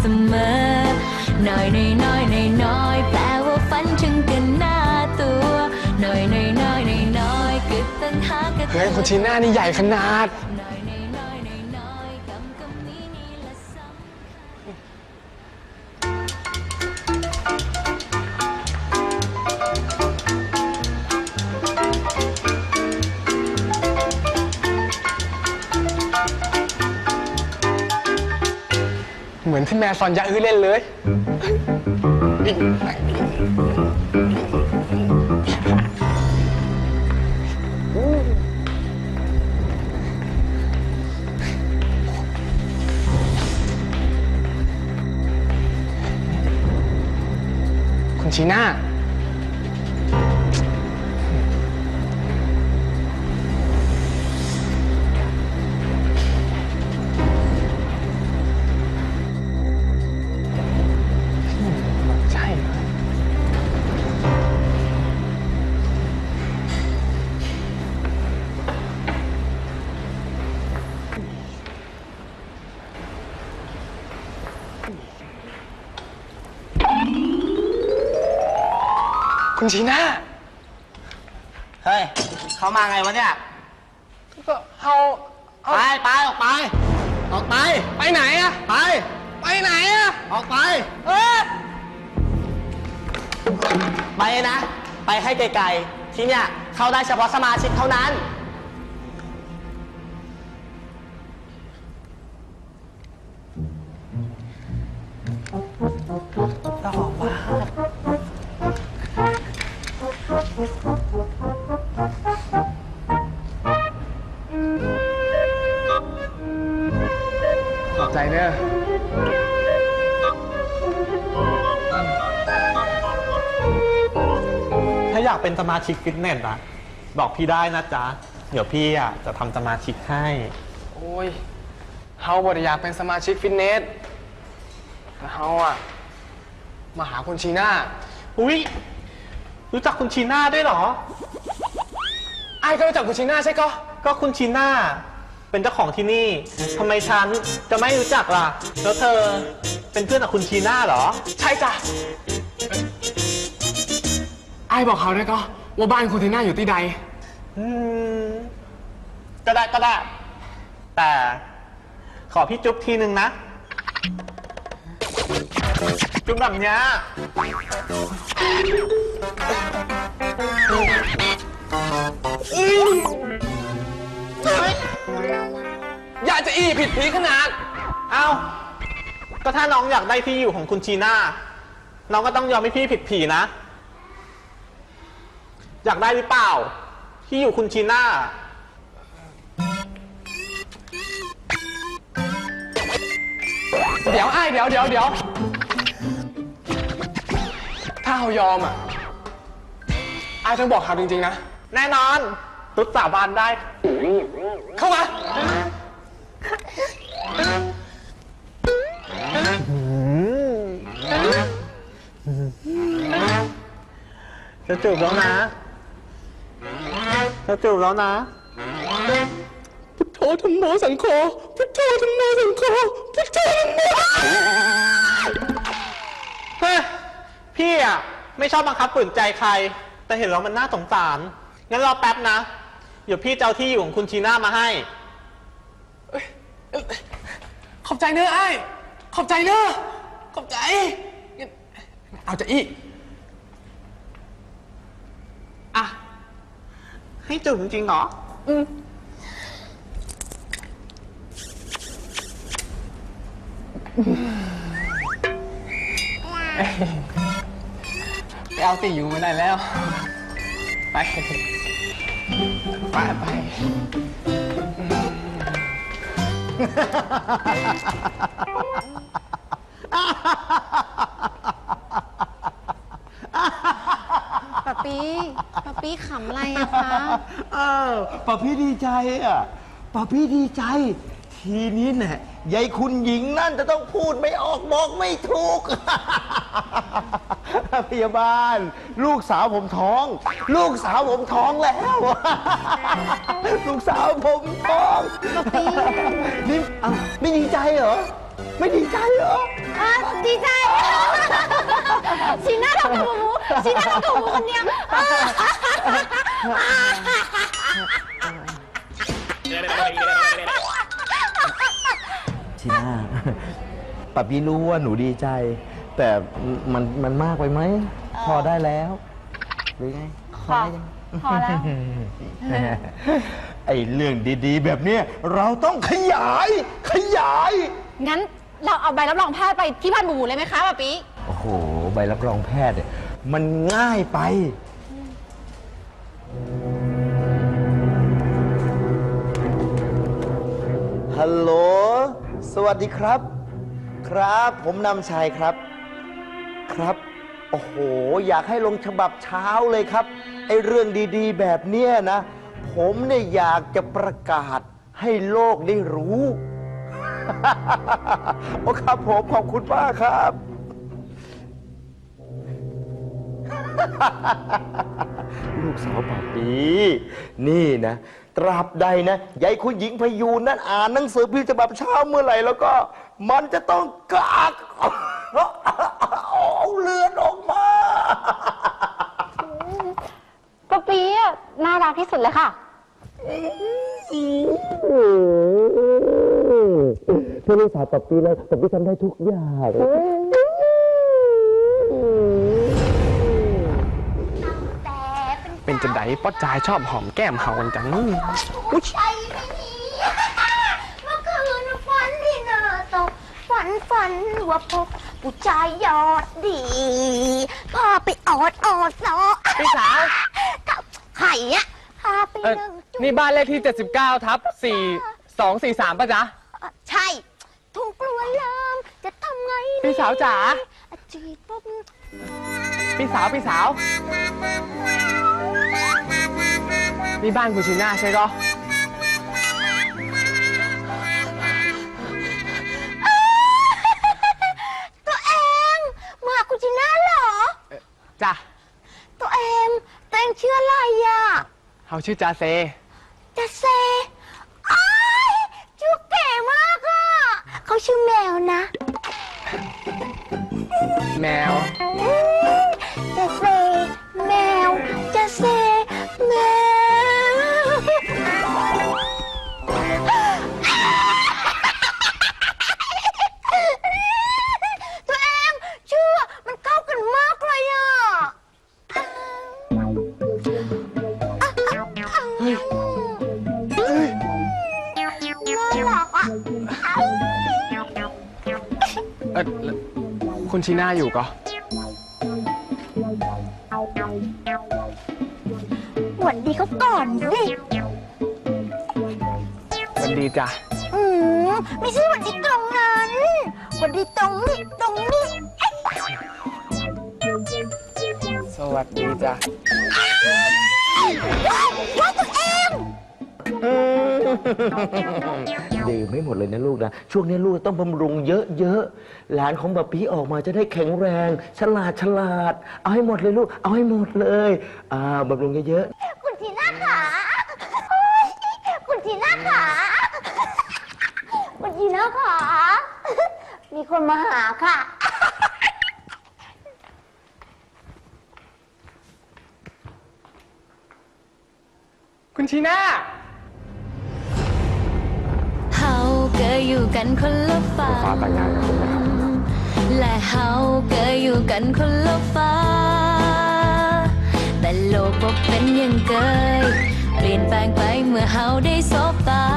เสมอ น้อยน้อยน้อยน้อยน้อยแปลว่าฝันถึงกันหน้าตัว น้อยน้อยน้อยน้อยน้อยก็ตั้งหากัน เฮ้ยคุณชีน่านี่ใหญ่ขนาด ที่แม่สอนยาอื้อเล่นเลย คุณชีน่า คุณชีน่า เฮ้ย เขามาไงวะเนี่ย ก็เอาเอาไป ไป ออกไป ออกไป ไปไหนอะไป ไปไหนอะออกไป เออไปนะ ไปให้ไกลๆ ที่เนี่ย เข้าได้เฉพาะสมาชิกเท่านั้น ขอบใจเนอะถ้าอยากเป็นสมาชิกฟิตเนสอะบอกพี่ได้นะจ๊ะ เดี๋ยวพี่อะจะทำสมาชิกให้ โอ้ยเฮาบไดอยากเป็นสมาชิกฟิตเนสแต่เฮาอะมาหาคุณชีน่า อุ๊ยรู้จักคุณชีน่าด้วยเหรอ ไอ้ายก็รู้จักคุณชีน่าใช่ก็ ก็คุณชีน่า เป็นเจ้าของที่นี่ทำไมฉันจะไม่รู้จักล่ะ แล้วเธอเป็นเพื่อนกับคุณชีน่าเหรอ ใช่จ้ะไอ้ายบอกเขาได้ก็ว่าบ้านคุณชีน่าอยู่ที่ใด อืม ก็ได้ก็ได้ แต่ขอพี่จุ๊บทีนึงนะ จุ๊บแบบเนี้ย จะอีผิดผีขนาด เอ้า ก็ถ้าน้องอยากได้ที่อยู่ของคุณชีน่า น้องก็ต้องยอมให้พี่ผิดผีนะ อยากได้หรือเปล่า ที่อยู่คุณชีน่า เดี๋ยวไอ้ายเดี๋ยวเดี๋ยวเดี๋ยวถ้าเขายอมอะไอ้ายต้องบอกเขาจริงๆนะ แน่นอน ตุ๊ดสาบานได้ เข้ามา จะจูบแล้วนะ จะจูบแล้วนะ พุทโธธรรมโมสังโฆ พุทโธธรรมโมสังโฆ พุทโธธรรมโมเฮ้ยพี่อะ ไม่ชอบบังคับฝืนใจใคร แต่เห็นแล้วมันน่าสงสาร งั้นรอแป๊บนะ เดี๋ยวพี่จะเอาที่อยู่ของคุณชีน่ามาให้ ขอบใจเนอะไอ้ายขอบใจเนอะขอบใจงั้นเอาจะอีกอะ ให้จูบจริงๆเหรอไปเอาติอยู่ไม่ได้แล้ว ไป ไปไป ป๊าปี้ป๊าปี้ขำอะไรอะคะเออป้าพี่ดีใจอะป้าพี่ดีใจ ทีนี้แน่ยายคุณหญิงนั่นจะต้องพูดไม่ออกบอกไม่ถูก พยาบาล ลูกสาวผมท้อง ลูกสาวผมท้องแล้ว ลูกสาวผมท้องนี่เอ้าไม่ดีใจเหรอ ไม่ดีใจเหรอ อะดีใจชีน่าทำกับหมูชีน่าทำกับหมูคนเดียวอะชีน่าป้าพี่รู้ว่าหนูดีใจ แต่มันมันมากไปไหมพอได้แล้ว หรือไงพอได้ยัง พอแล้ว ไอ้เรื่องดีๆ แบบเนี้ยเราต้องขยาย ขยาย งั้นเราเอาใบรับรองแพทย์ไปที่บ้านหมูเลยไหมคะป้าปีโอ้โห ใบรับรองแพทย์เนี่ยมันง่ายไป ฮัลโหล สวัสดีครับ ครับ ผมนำชัยครับ ครับ โอ้โห อยากให้ลงฉบับเช้าเลยครับ ไอ้เรื่องดีๆ แบบเนี้ยนะ ผมเนี่ยอยากจะประกาศให้โลกได้รู้ โอ้ครับผมขอบคุณมากครับ ลูกสาวป่าปีนี่นะ ตราบใดนะยายคุณหญิงพยูนนั้นอ่านหนังสือพิมพ์ฉบับเช้าเมื่อไหร่ แล้วก็มันจะต้องกาก เอาเลือดออกมา ป้าปีอะน่ารักที่สุดเลยค่ะเพื่อลูกสาวป่าปีแล้วป่าปีทำได้ทุกอย่างเป็นจังไดป๊อดจายชอบหอมแก้มเฮากันจังใจไม่มีเมื่อคืนฝันที่หน้าตกฝันฝันว่าพบ ผู้ชายยอดดีพาไปออดออดเนาะพี่สาวกับไข่อะพาไปเอ่อนั่งจุ๊บนี่บ้านเลขที่ 79 ทับ 4 2 4 3ป่ะจ๊ะ ใช่ ถูกกลัวนลามจะทำไงดีพี่สาวจ๋า อะจีบปุ๊บพี่สาว พี่สาว นี่บ้านคุณชีน่าใช่ก็ตัว เขาชื่อจาเซ จะเซอ้ายชื่อเก๋มากอะเขาชื่อแมวนะแมว จะเซ แมว จะเซ คุณชีน่าอยู่ก็หวัดดีเขาก่อนสิสวัสดีจ้ะอืมไม่ใช่หวัดดีตรงนั้นหวัดดีตรงนี้ตรงนี้เอ๊ะสวัสดีจ้ะว้าวว้าวตัวเอง ดื่มไม่หมดเลยนะลูกนะ ช่วงนี้ลูกต้องบำรุงเยอะๆ หลานของบัปปี้ออกมาจะได้แข็งแรง ฉลาดฉลาด เอาให้หมดเลยลูก เอาให้หมดเลย อ่าบำรุงเยอะคุณทีน่าขาโอ๊ยคุณทีน่าขาคุณทีน่าขามีคนมาหาค่ะ คุณชีน่า เกยอยู่กันคนละฟ้าฟ้าแต่งงานกับผมนะครับ และเฮาเกยอยู่กันคนละฟ้า แต่โลกก็เป็นอยังเกย เปลี่ยนแปลงไปเมื่อเฮาได้สบตา